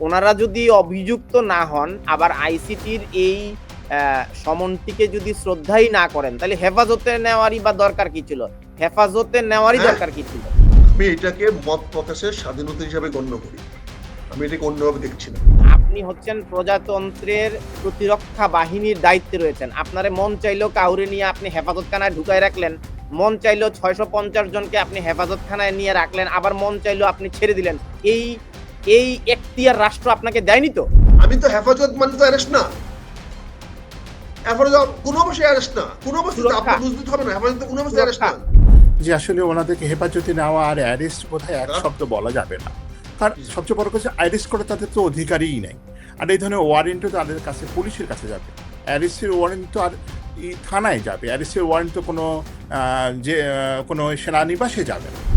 ওনারা যদি অভিযুক্ত না হন আবার আইসিটির এই সমনটিকে যদি শ্রদ্ধাই না করেন তাহলে হেফাজতে নেওয়ারই বা দরকার কি ছিল? হেফাজতে নেওয়ারই হ্যাঁ। দরকার কি ছিল? আমি এটাকে মত প্রকাশের স্বাধীনতা হিসাবে গণ্য করি। আমি এটাকে অন্যভাবে দেখছি না। আপনি হচ্ছেন প্রজাতন্ত্রের প্রতিরক্ষা বাহিনীর দায়িত্বে রয়েছেন। আপনারে মন চাইলেও কাউরে নিয়ে আপনি হেফাজতখানায় ঢুকায় রাখলেন মন চাইলেও ছয়শো পঞ্চাশ জনকে আপনি হেফাজতখানায় নিয়ে রাখলেন আবার মন চাইলেও আপনি ছেড়ে দিলেন। এই এই এখতিয়ার রাষ্ট্র আপনাকে দেয়নি তো? আমি তো হেফাজত মানে তো অ্যারেস্ট না। হেফাজত কোনো অবশ্যই অ্যারেস্ট না। কোনো অবশ্যই। আপনার বুঝতে হবে না। হেফাজত কোনো অবশ্যই অ্যারেস্ট না। যে আসলে ওনাদেরকে হেফাজতে নেওয়া আর অ্যারেস্ট বোধহয় এক হ্যাঁ। শব্দ বলা যাবে না। কারণ সবচেয়ে বড় কথা অ্যারেস্ট করে তাদের তো অধিকারই নেই। আর এই ধরনের ওয়ারেন্টও তাদের কাছে পুলিশের কাছে যাবে। অ্যারেস্টের ওয়ারেন্ট তো আর থানায় যাবে। অ্যারেস্টের ওয়ারেন্ট তো কোনো আহ, যে কোনো সেনানিবাসে যাবে না।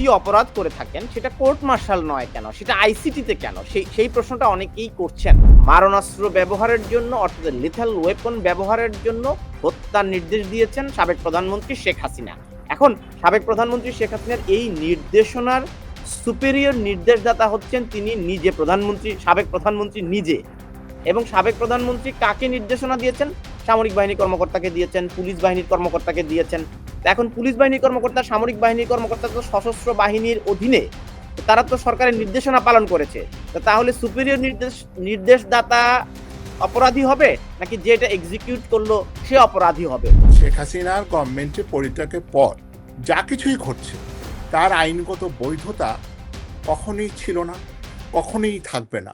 যদি অপরাধ করে থাকেন, সেটা কোর্ট মার্শাল নয় কেন? সেটা আইসিটিতে কেন? সেই সেই প্রশ্নটা অনেকেই করছেন। মারণাস্ত্র ব্যবহারের জন্য, অর্থাৎ লিথাল ওয়েপন ব্যবহারের জন্য হত্যার নির্দেশ দিয়েছেন সাবেক প্রধানমন্ত্রী শেখ হাসিনা। এখন সাবেক প্রধানমন্ত্রী শেখ হাসিনার এই নির্দেশনার সুপেরিয়র নির্দেশদাতা হচ্ছেন তিনি নিজে প্রধানমন্ত্রী, সাবেক প্রধানমন্ত্রী নিজে। এবং সাবেক প্রধানমন্ত্রী কাকে নির্দেশনা দিয়েছেন? সামরিক বাহিনী কর্মকর্তাকে দিয়েছেন, পুলিশ বাহিনীর কর্মকর্তাকে দিয়েছেন। এখন পুলিশ বাহিনীর কর্মকর্তা, সামরিক বাহিনীর কর্মকর্তা তো সশস্ত্র বাহিনীর অধীনে তারা তো সরকারের নির্দেশনা পালন করেছে। তাহলে সুপিরিয়র নির্দেশ, নির্দেশদাতা অপরাধী হবে, নাকি যে এটা এক্সিকিউট করল, সে অপরাধী হবে? শেখ হাসিনার গভর্নমেন্টের পরিত্যাগের পর যা কিছুই ঘটছে, তার আইনগত বৈধতা কখনোই ছিল না, কখনোই থাকবে না।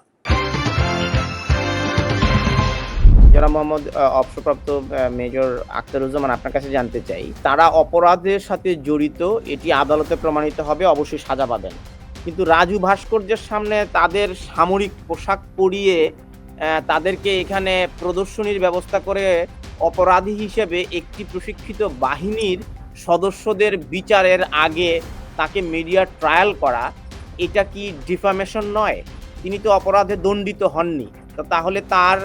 যারা মোহাম্মদ অবসরপ্রাপ্ত মেজর আখতারুজ্জামান আপনার কাছে জানতে চাই। তারা অপরাধের সাথে জড়িত, এটি আদালতে প্রমাণিত হবে, অবশ্যই সাজা পাবেন। কিন্তু রাজু ভাস্কর্যের সামনে তাদের সামরিক পোশাক পরিয়ে তাদেরকে এখানে প্রদর্শনীর ব্যবস্থা করে অপরাধী হিসেবে একটি প্রশিক্ষিত বাহিনীর সদস্যদের বিচারের আগে তাকে মিডিয়া ট্রায়াল করা, এটা কি ডিফামেশন নয়? তিনি তো অপরাধে দণ্ডিত হননি। তাহলে তার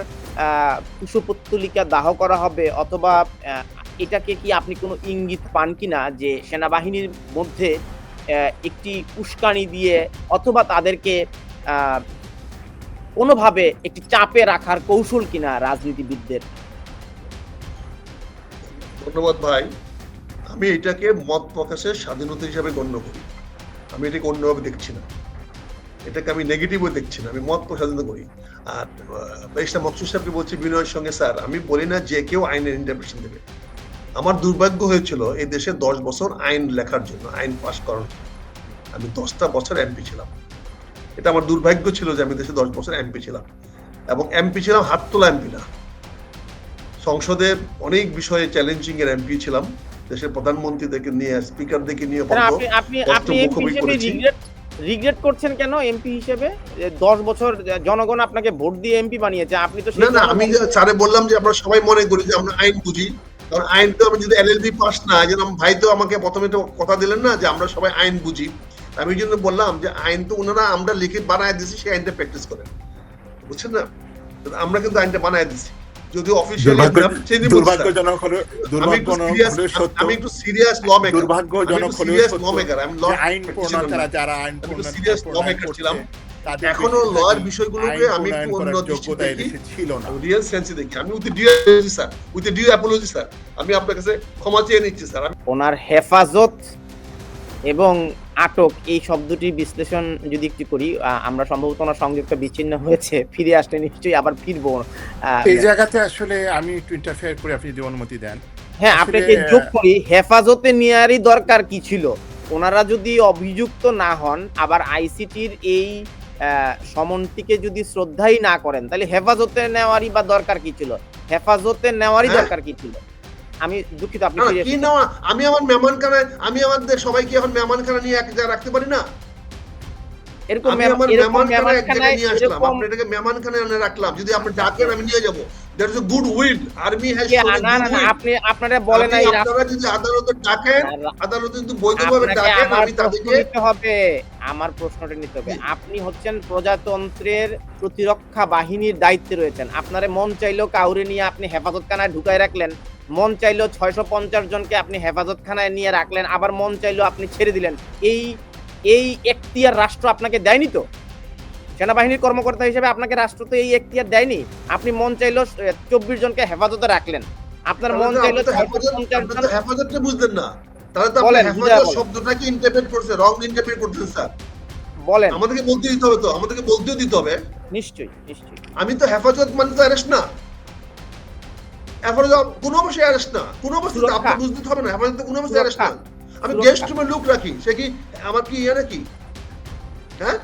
কুশপুত্তলিকা দাহ করা হবে অথবা এটাকে কি আপনি কোনো ইঙ্গিত পান কিনা যে সেনাবাহিনীর মধ্যে একটি উস্কানি দিয়ে অথবা তাদেরকে কোনোভাবে একটি চাপে রাখার কৌশল কিনা রাজনীতিবিদদের? ধন্যবাদ ভাই। আমি এটাকে মত প্রকাশের স্বাধীনতা হিসাবে গণ্য করি। আমি এটাকে অন্যভাবে দেখছি না। এটাকে আমি নেগেটিভও দেখছি না। আমি মত প্রসারিত করি। আর ব্যারিস্টার মকসুদ সাহেবকে বলছি বিনয়ের সঙ্গে স্যার আমি বলি না যে কেউ আইনের ইন্টারপ্রেশন দেবে। আমার দুর্ভাগ্য হয়েছিল এই দেশে দশ বছর আইন লেখার জন্য আইন পাশ করার জন্য। আমি দশটা বছর এমপি ছিলাম। এটা আমার দুর্ভাগ্য ছিল যে আমি দেশে দশ বছর এমপি ছিলাম। এবং এমপি ছিলাম হাত তোলা এমপি না। সংসদে অনেক বিষয়ে চ্যালেঞ্জিং এর এমপি ছিলাম। দেশের নিয়ে স্পিকারদেরকে নিয়ে কেন বলব আপনি রিগ্রেট করছেন কেন এমপি হিসেবে? যে দশ বছর জনগণ আপনাকে ভোট দিয়ে এমপি বানিয়েছে আপনি তো না না আমি স্যারে বললাম যে আমরা সবাই মনে করি যে আমরা আইন বুঝি। কারণ আইন তো আমি যদি এলএলবি পাস না যেরকম ভাই তো আমাকে প্রথমে তো কথা দিলেন না যে আমরা সবাই আইন বুঝি। আমি এই জন্য বললাম যে আইন তো ওনারা আমরা লিখে বানায় দিছি সেই আইনটা প্র্যাকটিস করেন। বুঝছেন না? আমরা কিন্তু আইনটা বানায় দিছি যদি অফিসিয়ালি দুর্ভাগ্যজনক হলো আমি একটু সিরিয়াস হলো সত্য আমি একটু সিরিয়াস ল মেকার দুর্ভাগ্যজনক হলো সিরিয়াস ল মেকার আমি ল আইন প্রণেতারা যারা আইন একটু প্রণয়ন- serious প্রণয়ন ছিলাম। এখনও লয়ের বিষয়গুলোকে আমি একটু প্রণয়ন অন্য দৃষ্টিতে যোগ্যতা দেখি। এদেশে ছিল না। রিয়েল সেন্সে দেখি। আমি with due sir with due apology sir আমি আপনার কাছে ক্ষমা চেয়ে নিচ্ছি স্যার ওনার হেফাজত এবং আটক এই শব্দটি বিশ্লেষণ যদি একটু করি আমরা সম্ভবত ওনার সংযুক্ত বিচ্ছিন্ন হয়েছে। ফিরে আসলে নিশ্চয়ই আবার ফিরবো। এই জায়গাতে আসলে আমি একটু ইন্টারফেয়ার করে আপনি যদি অনুমতি দেন। হ্যাঁ আপনাকে যোগ করি হেফাজতে নেওয়ারই দরকার কি ছিল? ওনারা যদি অভিযুক্ত না হন আবার আইসিটির এই সমনটিকে যদি শ্রদ্ধাই না করেন তাহলে হেফাজতে নেওয়ারই বা দরকার কি ছিল? হেফাজতে নেওয়ারই হ্যাঁ। দরকার কি ছিল? আমি দুঃখিত আপনি না, না, কি। নেওয়া আমি আমার মেহমানখানায় আমি আমাদের সবাইকে এখন মেহমানখানা নিয়ে এক জায়গায় রাখতে পারি না? এরকম মেহমান- আমার এক জায়গায় নিয়ে আসলাম। আপনি এটাকে মেহমানখানায় এনে রাখলাম। যদি আপনি ডাকেন আমি নিয়ে যাব। That is good will army has না না না আপনি আপনারা বলেন নাই আপনারা যদি আদালতে ডাকেন আদালতে যদি বৈধভাবে ডাকেন আমি তাদেরকে নিতে হবে। আমার প্রশ্নটা নিতে হবে। আপনি হচ্ছেন প্রজাতন্ত্রের প্রতিরক্ষা বাহিনীর দায়িত্বে রয়েছেন। আপনারে মন চাইলেও কাউরে নিয়ে আপনি হেফাজতখানায় ঢুকায় রাখলেন। মন চাইলেও ছয়শো পঞ্চাশ জনকে আপনি হেফাজতখানায় নিয়ে রাখলেন আবার মন চাইলেও আপনি ছেড়ে দিলেন। এই এই এখতিয়ার রাষ্ট্র আপনাকে দেয়নি তো? সেনাবাহিনীর কর্মকর্তা হিসেবে আপনাকে রাষ্ট্র তো এই এখতিয়ার দেয়নি। আপনি মন চাইলো চব্বিশ জনকে হেফাজতে রাখলেন। আপনার মন চাইলো আপনি তো হেফাজত- 650 আপনি তো হেফাজতটা বুঝলেন না। তাহলে তো আপনি বলেন, বুঝায় হেফাজত শব্দটাকে ইন্টারপ্রেট করছে? রং ইন্টারপ্রেট করছেন স্যার বলেন। আমাদেরকে বলতে দিতে হবে তো আমাদেরকে বলতেও দিতে হবে। নিশ্চয়ই নিশ্চয়ই। আমি তো হেফাজত মানে তো অ্যারেস্ট না। কোনো অবশ্যই অ্যারেস্ট না। কোনো অবস্থা সুরক্ষা। আপনার বুঝতে হবে না হেফাজত কোনো অবশ্যই অ্যারেস্ট না। আমি গেস্ট রুমে লোক রাখি সে কি আমার কি ইয়ে নাকি? হ্যাঁ?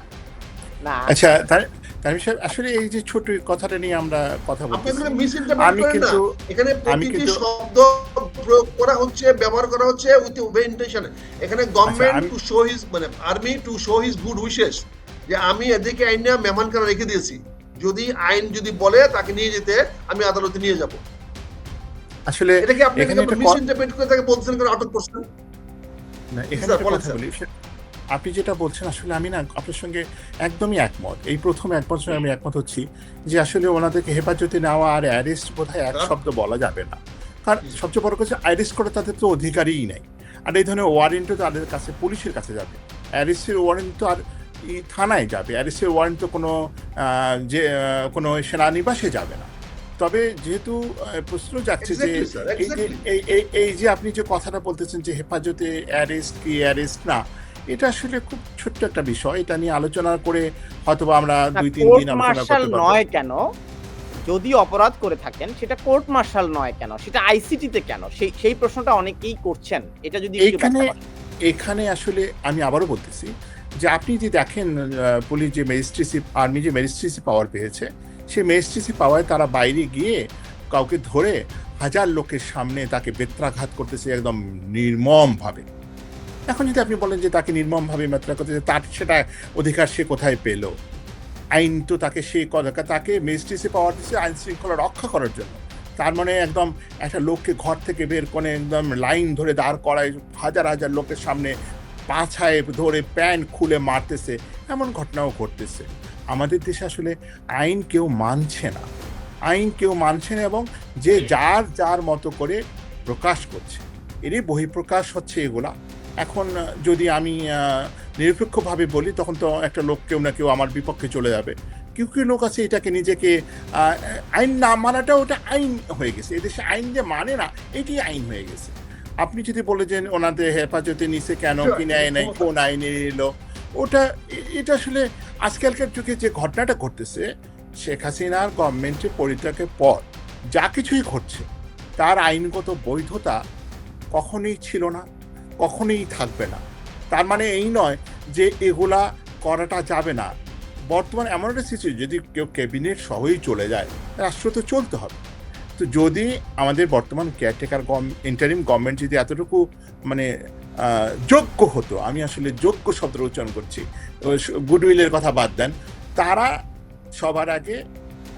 আচ্ছা তার তানভীর সাহেব আসলে এই যে ছোট কথাটা নিয়ে আমরা কথা ইন্টারপ্রেট আমি কিন্তু এখানে প্রতিটি শব্দ প্রয়োগ করা হচ্ছে ব্যবহার করা হচ্ছে উইথ ইন্টেনশন এখানে গভর্নমেন্ট টু শো হিজ মানে army to show his good wishes যে আমি এদিকে আইন নিয়ে মেহমান খানা রেখে দিয়েছি। যদি আইন যদি বলে তাকে নিয়ে যেতে আমি আদালতে নিয়ে যাব। আসলে এটা কি আপনি এখানে একটা মিস ক- করে তাকে বলছেন করে আটক করছেন না, এখানে স্যার, একটা বলেন, কথা বলি। আপনি যেটা বলছেন আসলে আমি না আপনার সঙ্গে একদমই একমত। এই প্রথম এক বছর আমি একমত হচ্ছি যে আসলে ওনাদেরকে হেফাজতে নেওয়া আর অ্যারেস্ট বোধহয় এক। শব্দ বলা যাবে না। কারণ সবচেয়ে বড় কথা অ্যারেস্ট করে তাদের তো অধিকারই নেই। আর এই ধরনের ওয়ারেন্টও তাদের কাছে পুলিশের কাছে যাবে। অ্যারেস্টের ওয়ারেন্ট তো আর থানায় যাবে। অ্যারেস্টের ওয়ারেন্ট তো কোনো যে কোনো সেনানিবাসে যাবে না। তবে যেহেতু প্রশ্ন যাচ্ছে যে এই যে এই এই এই যে আপনি যে কথাটা বলতেছেন যে হেফাজতে অ্যারেস্ট কি অ্যারেস্ট না এটা আসলে খুব ছোট্ট একটা বিষয়। এটা নিয়ে আলোচনা করে হয়তো আমরা দুই তিন দিন আলোচনা করতে নয় কেন? যদি অপরাধ করে থাকেন সেটা কোর্ট মার্শাল নয় কেন? সেটা আইসিটিতে কেন? সেই সেই প্রশ্নটা অনেকেই করছেন। এটা যদি করেন। এখানে আসলে আমি আবারও বলতেছি যে আপনি যে দেখেন পুলিশ যে ম্যাজিস্ট্রেসি আর্মি যে ম্যাজিস্ট্রেসি পাওয়ার পেয়েছে সেই ম্যাজিস্ট্রেসি পাওয়ায় তারা বাইরে গিয়ে কাউকে ধরে হাজার লোকের সামনে তাকে বেত্রাঘাত করতেছে একদম নির্মমভাবে। এখন যদি আপনি বলেন যে তাকে নির্মমভাবে বেত্রা করতেছে তার সেটা অধিকার সে কোথায় পেল? আইন তো তাকে সে তাকে ম্যাজিস্ট্রেসি পাওয়ার দিচ্ছে আইন শৃঙ্খলা রক্ষা করার জন্য। তার মানে একদম একটা লোককে ঘর থেকে বের করে একদম লাইন ধরে দাঁড় করায় হাজার হাজার লোকের সামনে পাছায় ধরে প্যান্ট খুলে মারতেছে। এমন ঘটনাও ঘটতেছে। আমাদের দেশে আসলে আইন কেউ মানছে না। আইন কেউ মানছে না এবং যে যার যার মতো করে প্রকাশ করছে। এরই বহিঃপ্রকাশ হচ্ছে এগুলা। এখন যদি আমি নিরপেক্ষভাবে বলি, তখন তো একটা লোক কেউ না কেউ আমার বিপক্ষে চলে যাবে। কেউ কেউ লোক আছে এটাকে নিজেকে আইন না মানাটা ওটা আইন হয়ে গেছে। এদেশে আইন যে মানে না, এটি আইন হয়ে গেছে। আপনি যদি বলে যে ওনাদের হেফাজতে নিছে কেন, কি নেয় নাই, কোন আইনে নিল ওটা, এটা আসলে আজকালকার যুগে যে ঘটনাটা ঘটতেছে, শেখ হাসিনার গভর্নমেন্টের পরিত্যাগের পর যা কিছুই ঘটছে, তার আইনগত বৈধতা কখনোই ছিল না, কখনোই থাকবে না। তার মানে এই নয় যে এগুলা করাটা যাবে না। বর্তমানে এমন একটা সিচুয়েশন যদি কেউ ক্যাবিনেট সহই চলে যায়, রাষ্ট্র তো চলতে হবে। তো যদি আমাদের বর্তমান কেয়ারটেকার ইন্টারিম গভর্নমেন্ট যদি এতটুকু মানে যোগ্য হতো। আমি আসলে যোগ্য শব্দ উচ্চারণ করছি। গুডউইলের কথা বাদ দেন। তারা সবার আগে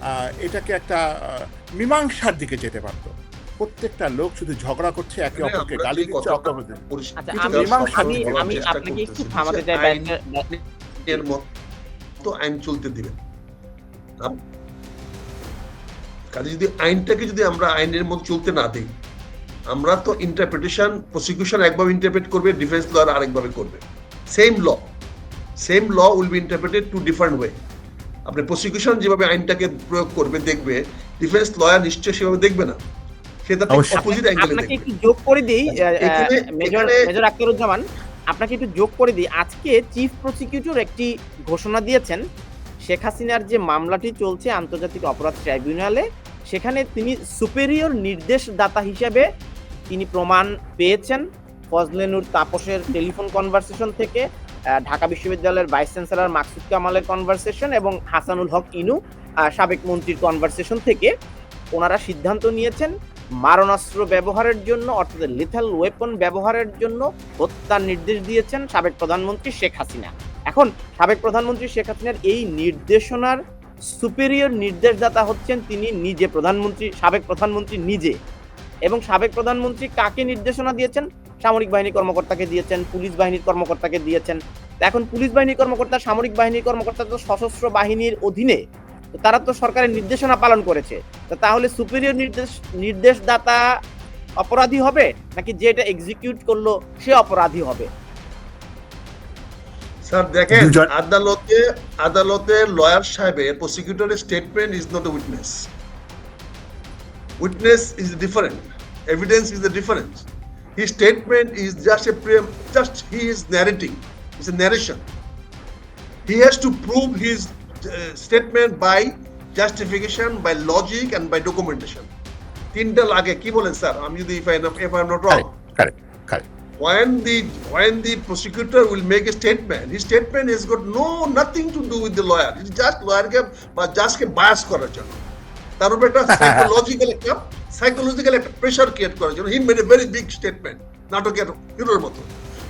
আহ, এটাকে একটা আহ, মীমাংসার দিকে যেতে পারতো। প্রত্যেকটা লোক শুধু ঝগড়া করছে একে মানে অপরকে গালি দিচ্ছে অপরকে পরিষ্কার আচ্ছা কিছু আমি আমি বলার আমি চেষ্টা আপনাকে একটু থামাতে চাই আইন- এর মতো আইন চলতে দিবেন। কাজে যদি আইনটাকে যদি আমরা আইনের মতো চলতে না দিই আমরা তো ইন্টারপ্রিটেশন প্রসিকিউশন একভাবে ইন্টারপ্রেট করবে ডিফেন্স লয়ার আরেকভাবে করবে। Same law same law will be interpreted to different way আপনি প্রসিকিউশন যেভাবে আইনটাকে প্রয়োগ করবে দেখবে ডিফেন্স লয়ার নিশ্চয়ই সেভাবে দেখবে না। সে তার অপোজিট অ্যাঙ্গেলে দেখবে। একটু যোগ করে দিই মেজর মেজর আক্তারুজ্জামান আপনাকে একটু যোগ করে দিই। আজকে চিফ প্রসিকিউটর একটি ঘোষণা দিয়েছেন শেখ হাসিনার যে মামলাটি চলছে আন্তর্জাতিক অপরাধ ট্রাইব্যুনালে সেখানে তিনি সুপেরিয়র নির্দেশদাতা হিসেবে তিনি প্রমাণ পেয়েছেন ফজলেনুর তাপসের টেলিফোন কনভারসেশন থেকে ঢাকা বিশ্ববিদ্যালয়ের ভাইস চ্যান্সেলর মাকসুদ কামালের কনভারসেশন এবং হাসানুল হক ইনু সাবেক মন্ত্রীর কনভারসেশন থেকে ওনারা সিদ্ধান্ত নিয়েছেন মারণাস্ত্র ব্যবহারের জন্য, অর্থাৎ লিথাল ওয়েপন ব্যবহারের জন্য হত্যার নির্দেশ দিয়েছেন সাবেক প্রধানমন্ত্রী শেখ হাসিনা। এখন সাবেক প্রধানমন্ত্রী শেখ হাসিনার এই নির্দেশনার সুপেরিয়র নির্দেশদাতা হচ্ছেন তিনি নিজে, প্রধানমন্ত্রী, সাবেক প্রধানমন্ত্রী নিজে। এবং সাবেক প্রধানমন্ত্রী কাকে নির্দেশনা দিয়েছেন? সামরিক বাহিনী কর্মকর্তাকে দিয়েছেন, পুলিশ বাহিনীর কর্মকর্তাকে দিয়েছেন। এখন পুলিশ বাহিনীর কর্মকর্তা, সামরিক বাহিনীর কর্মকর্তা তো সশস্ত্র বাহিনীর অধীনে। তারা তো সরকারের নির্দেশনা পালন করেছে। তাহলে সুপেরিয়র নির্দেশ, নির্দেশদাতা অপরাধী হবে? নাকি যে এটা এক্সিকিউট করল, সে অপরাধী হবে? স্যার দেখেন আদালতে আদালতের লয়ার সাহেবের প্রসিকিউটরের statement is not a witness witness is different evidence is the difference he statement is just a just he is narrating is a narration he has to prove his statement by justification by logic and by documentation তিনটা লাগে কি বলেন sir? আমি যদি if I if I am not wrong correct correct when the when the prosecutor will make a statement, his statement has got no nothing to do with the lawyer. It's just lawyer বা জাজ কে bias করার জন্য তার উপর একটা psychological একটা psychological একটা pressure create করার জন্য he made a very big statement নাটকের হিরোর মতো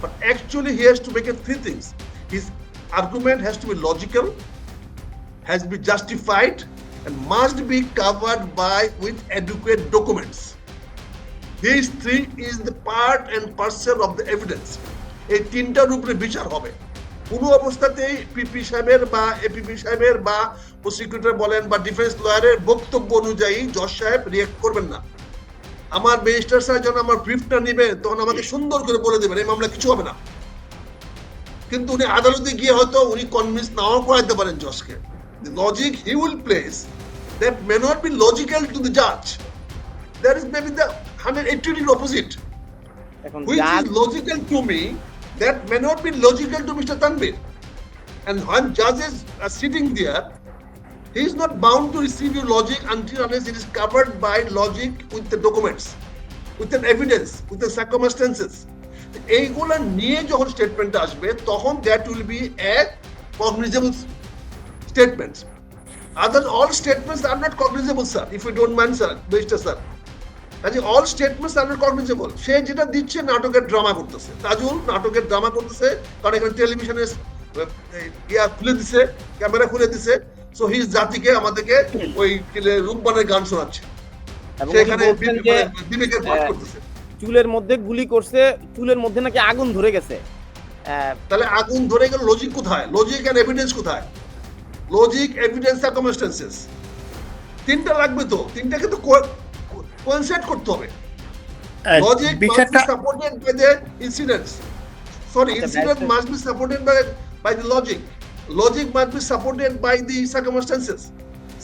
but actually he has to make a three things his argument has to be logical, has been justified and must be covered by with adequate documents. Three is the part and parcel of the evidence. এই তিনটার উপরে বিচার হবে কোনো অবস্থাতেই পিপি সাহেবের বা APP সাহেবের বা প্রসিকিউটর বলেন বা ডিফেন্স লয়ারের বক্তব্য অনুযায়ী জজ সাহেব রিয়েক্ট করবেন না আমার ম্যাজিস্ট্রেট স্যার যখন আমার ব্রিফটা নেবেন তখন আমাকে সুন্দর করে বলে দেবেন, এই মামলা কিছু হবে না কিন্তু উনি আদালতে গিয়ে হয়তো উনি কনভিন্স নাও করাতে পারেন জজকে logic he will place that may not be logical to the judge. There is maybe the 180 degree opposite, এখন which is logical to me, that may not be logical to Mr. Tanvir. And when judges are sitting there, he is not bound to receive your logic until unless it is covered by logic with the documents, with an evidence, with the circumstances. এইগুলা নিয়ে যখন statement আসবে তখন that will be a cognizable statements. Other all statements are not cognizable, sir. If you don't mind, sir, Mr. sir. কাজে statements are not cognizable. সে যেটা দিচ্ছে নাটকের ড্রামা করতেছে। তাজুল নাটকের ড্রামা করতেছে। কারণ এখানে টেলিভিশনে ইয়া খুলে দিছে ক্যামেরা খুলে দিছে। সো হিজ জাতিকে আমাদেরকে ওই রূপবানের গান শোনাচ্ছে। সেখানে বিবেকের পাঠ করতেছে। চুলের মধ্যে গুলি করছে চুলের মধ্যে নাকি আগুন ধরে গেছে। আহ, তাহলে আগুন ধরে গেল লজিক কোথায়? লজিক এন্ড এভিডেন্স কোথায়? লজিক এভিডেন্স সার্কামস্টেন্সেস তিনটা লাগবে তো? তিনটাকে তো কোয়েনসাইড করতে হবে। Logic must be supported by the incidents sorry incident must be supported by by the logic logic must be supported by the circumstances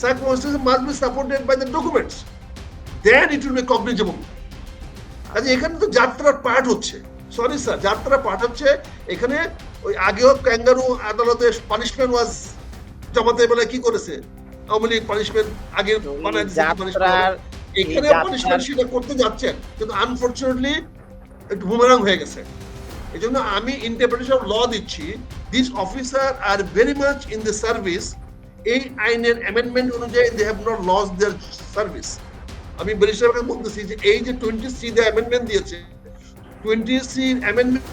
circumstances must be supported by the documents then it will be cognizable আচ্ছা এখানে তো যাত্রার পাঠ হচ্ছে। Sorry sir যাত্রা পাঠ হচ্ছে। এখানে ওই আগেও ক্যাঙ্গারু আদালতে পানিশমেন্ট ওয়াজ জমাতে বেলা কি করেছে? আওয়ামী লীগ পানিশমেন্ট আগে এখানে পানিশমেন্ট সেটা করতে যাচ্ছেন কিন্তু আনফরচুনেটলি একটু বুমেরাং হয়ে গেছে। এই জন্য আমি ইন্টারপ্রিটেশন অফ ল দিচ্ছি this officer are very much in the service এই আইনের অ্যামেন্ডমেন্ট অনুযায়ী they have not lost their service আমি বলতেছি যে এই যে টোয়েন্টি সি দে অ্যামেন্ডমেন্ট দিয়েছে টোয়েন্টি সি অ্যামেন্ডমেন্ট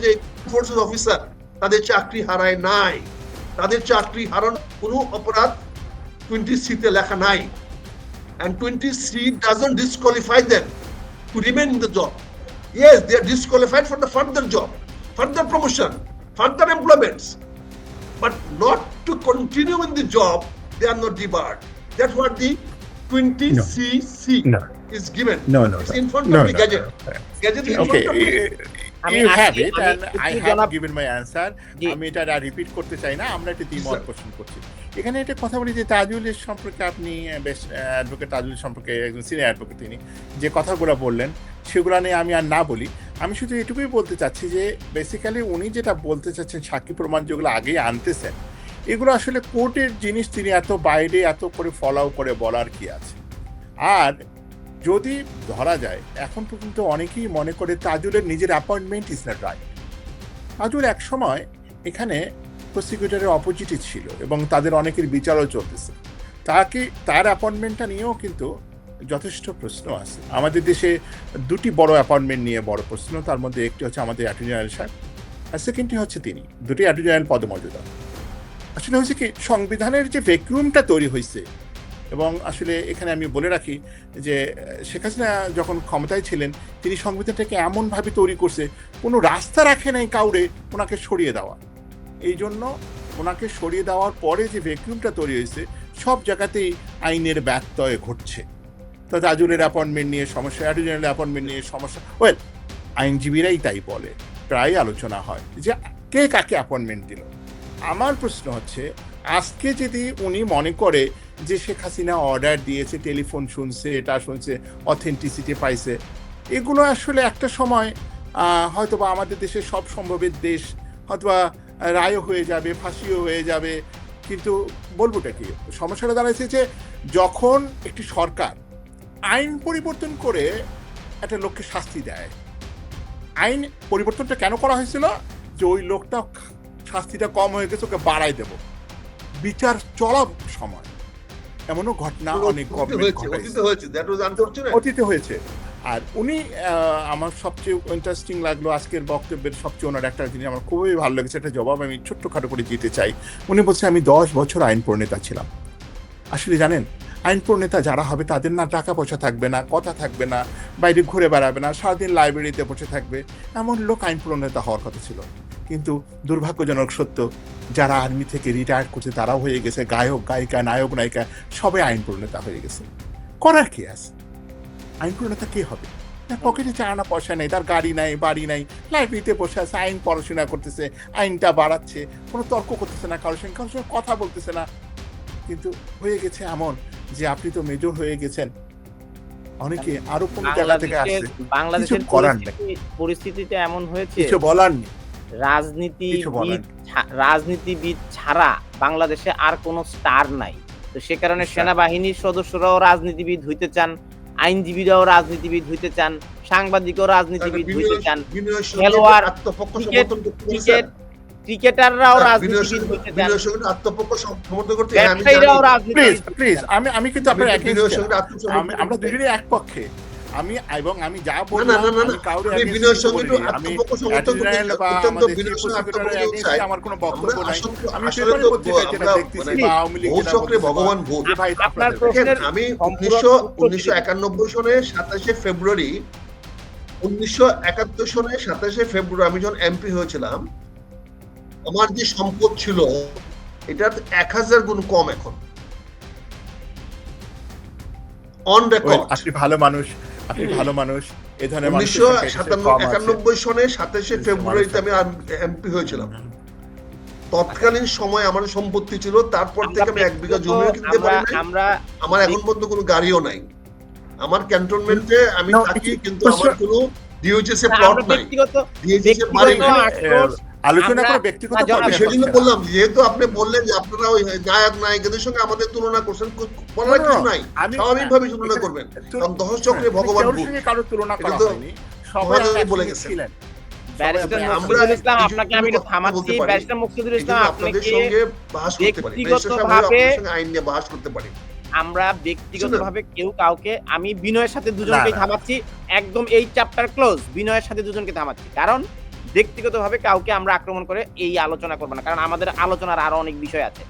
যে ফোর্সেস অফিসার তাদের চাকরি হারায় নাই। তাদের চাকরি হারানোর কোনো অপরাধ টোয়েন্টি সিতে লেখা নাই and 20C doesn't disqualify them to remain in the job. Yes, they are disqualified for the further job, further promotion, further employments, but not to continue in the job. They are not debarred. That's what the 20CC No. Is given. No, no, It's in front No, of me, no, Gadget. no. no. Gadget is in Okay, front of me. আমি have জনাব- given my answer. জি। আমি এটা repeat করতে চাই না আমরা একটা দ্বিমত. পোষণ করছি এখানে একটা কথা বলি যে তাজুলের সম্পর্কে আপনি বেশ অ্যাডভোকেট তাজুল সম্পর্কে একজন সিনিয়র অ্যাডভোকেট তিনি যে কথাগুলো বললেন সেগুলো নিয়ে আমি আর না বলি আমি শুধু এটুকুই বলতে চাচ্ছি যে বেসিক্যালি উনি যেটা বলতে চাচ্ছেন সাক্ষী প্রমাণ যেগুলো আগেই আনতেছেন এগুলো আসলে কোর্টের জিনিস তিনি এত বাইরে এত করে ফলো করে বলার কি আছে আর যদি ধরা যায়, এখন পর্যন্ত অনেকেই মনে করে তাজুলের নিজের appointment is not right Tajul এক সময় এখানে প্রসিকিউটরের অপোজিটে ছিল এবং তাদের অনেকের বিচারও চলতেছে। তাকে, তার অ্যাপয়েন্টমেন্টটা নিয়েও কিন্তু যথেষ্ট প্রশ্ন আছে। আমাদের দেশে দুটি বড় অ্যাপয়েন্টমেন্ট নিয়ে বড় প্রশ্ন, তার মধ্যে একটি হচ্ছে আমাদের অ্যাটর্নি জেনারেল সাহেব, আর সেকেন্ডটি হচ্ছে তিনি। দুটি অ্যাটর্নি জেনারেল পদমর্যাদা। আসলে হয়েছে কি, সংবিধানের যে ভ্যাকুয়ামটা তৈরি হয়েছে এবং আসলে এখানে আমি বলে রাখি যে শেখ হাসিনা যখন ক্ষমতায় ছিলেন, তিনি সংবিধানটাকে এমনভাবে তৈরি করছে, কোনো রাস্তা রাখে নাই কাউরে ওনাকে সরিয়ে দেওয়া। এই জন্য ওনাকে সরিয়ে দেওয়ার পরে যে ভ্যাকুয়ামটা তৈরি হয়েছে, সব জায়গাতেই আইনের ব্যত্যয় ঘটছে। তো তাজুলের অ্যাপয়েন্টমেন্ট নিয়ে সমস্যা অ্যাটর্নি অ্যাপয়েন্টমেন্ট নিয়ে সমস্যা। ওয়েল আইনজীবীরাই তাই বলে, প্রায় আলোচনা হয় যে, কে কাকে অ্যাপয়েন্টমেন্ট দিল? আমার প্রশ্ন হচ্ছে, আজকে যদি উনি মনে করে যে শেখ হাসিনা অর্ডার দিয়েছে টেলিফোন শুনছে, এটা শুনছে অথেন্টিসিটি পাইছে, এগুলো আসলে একটা সময় হয়তোবা আমাদের দেশের সব সম্ভবের দেশ, হয়তোবা রায়ও হয়ে যাবে, ফাঁসিও হয়ে যাবে, কিন্তু বলবোটা কি? সমস্যাটা দাঁড়াচ্ছে যে যখন একটি সরকার আইন পরিবর্তন করে একটা লোককে শাস্তি দেয়, আইন পরিবর্তনটা কেন করা হয়েছিল? যে ওই লোকটা শাস্তিটা কম হয়ে গেছে, ওকে বাড়াই দেব। বিচার চলা সময়। এমনও ঘটনা অনেক অতীতে হয়েছে আর উনি আমার সবচেয়ে ইন্টারেস্টিং লাগল আজকের বক্তব্যের সবচেয়ে ওনার একটা জিনিস আমার খুবই ভালো লেগেছে একটা জবাব আমি ছোট্টখাটো করে দিতে চাই। উনি বলছে আমি দশ বছর আইন প্রণেতা ছিলাম। আসলে জানেন আইন প্রণেতা যারা হবে তাদের না টাকা পয়সা থাকবে না কথা থাকবে না বাইরে ঘুরে বেড়াবে না সারাদিন লাইব্রেরিতে বসে থাকবে। এমন লোক আইন প্রণেতা হওয়ার কথা ছিল। কিন্তু দুর্ভাগ্যজনক সত্য যারা আর্মি থেকে রিটায়ার করছে তারাও হয়ে গেছে গায়ক গায়িকা নায়ক নায়িকা সবাই আইন প্রণেতা হয়ে গেছে। করার কি আছে? আইন প্রণেতা কে হবে? তার পকেটে চা আনা পয়সা নেই তার গাড়ি নাই বাড়ি নাই লাইব্রেরিতে বসে আছে আইন পড়াশোনা করতেছে আইনটা বাড়াচ্ছে কোনো তর্ক করতেছে না কারোর সঙ্গে কারোর সঙ্গে কথা বলতেছে না। কিন্তু হয়ে গেছে এমন যে আপনি তো মেজর হয়ে গেছেন। অনেকে আরও কোন জায়গা থেকে আসছে বাংলাদেশের কিছু করার নেই। পরিস্থিতি- এমন হয়েছে কিছু বলার নেই। রাজনীতিবিদ রাজনীতিবিদ ছাড়া বাংলাদেশে আর কোনো স্টার নাই। তো সে কারণে। সেনাবাহিনীর সদস্যরাও রাজনীতিবিদ হইতে চান আইনজীবীরাও রাজনীতিবিদ হইতে চান সাংবাদিকও রাজনীতিবিদ হইতে চান খেলোয়াড়, ক্রিকেট- সমর্থন করতে ক্রিকেট বলছেন? ক্রিকেটাররাও রাজনীতিবিদ হইতে চান। আত্মপক্ষ সমর্থন করতে আমি ব্যবসায়ীরাও প্লিজ প্লিজ আমি আমি কিন্তু আপনার আমরা দুজনেই এক পক্ষে আমি এবং আমি যা বললাম না, না, আমি কাউরে আপনি বিনয়ের সঙ্গে একটু আত্মপক্ষ সমর্থন করতে অ্যাটর্নি জেনারেল বা অত্যন্ত বিনয়ের সঙ্গে আত্মপক্ষ চাই। আমার কোনো বক্তব্য নাই। আমি আসলে তো আমরা মানে ভগবান আপনার প্রশ্নের আমি সনে সাতাশে ফেব্রুয়ারি উনিশশো একাত্তর সনে সাতাশে ফেব্রুয়ারি আমি যখন এমপি হয়েছিলাম আমার যে সম্পদ ছিল এটা এক হাজার গুণ কম এখন। অন রেকর্ড আপনি ভালো মানুষ। আপনি ভালো মানুষ এ ধরনের উনিশশো। একানব্বই সনে সাতাশে ফেব্রুয়ারিতে আমি এমপি হয়েছিলাম। তৎকালীন সময় আমার সম্পত্তি ছিল তারপর থেকে আমি এক বিঘা জমিও কিনতে পারি নাই আমরা আমার এখন পর্যন্ত কোনো গাড়িও নাই। আমার ক্যান্টনমেন্টে আমি থাকি কিন্তু আমার কোনো ডিওজেস প্লট নাই। ব্যক্তিগত ডিওজেস বাড়ি নাই। আলোচনা আমরা- করে ব্যক্তিগত সেজন্য বললাম যেহেতু আপনি বললেন যে আপনারা ওই নায়ক নায়িকাদের সঙ্গে আমাদের তুলনা করছেন বলার কিছু নাই। স্বাভাবিকভাবে তুলনা করবেন। কারণ দশ চক্রে ভগবান সঙ্গে তুলনা করা হয়নি। সবাই বলে গেছেন। আমরা আমরা ব্যক্তিগতভাবে কেউ কাউকে আমি বিনয়ের সাথে দুজনকে। থামাচ্ছি। একদম এই চ্যাপ্টার ক্লোজ বিনয়ের সাথে দুজনকে থামাচ্ছি। কারণ ব্যক্তিগতভাবে কাউকে আমরা আক্রমণ করে এই আলোচনা করব না, কারণ আমাদের আলোচনার আরও অনেক বিষয় আছে।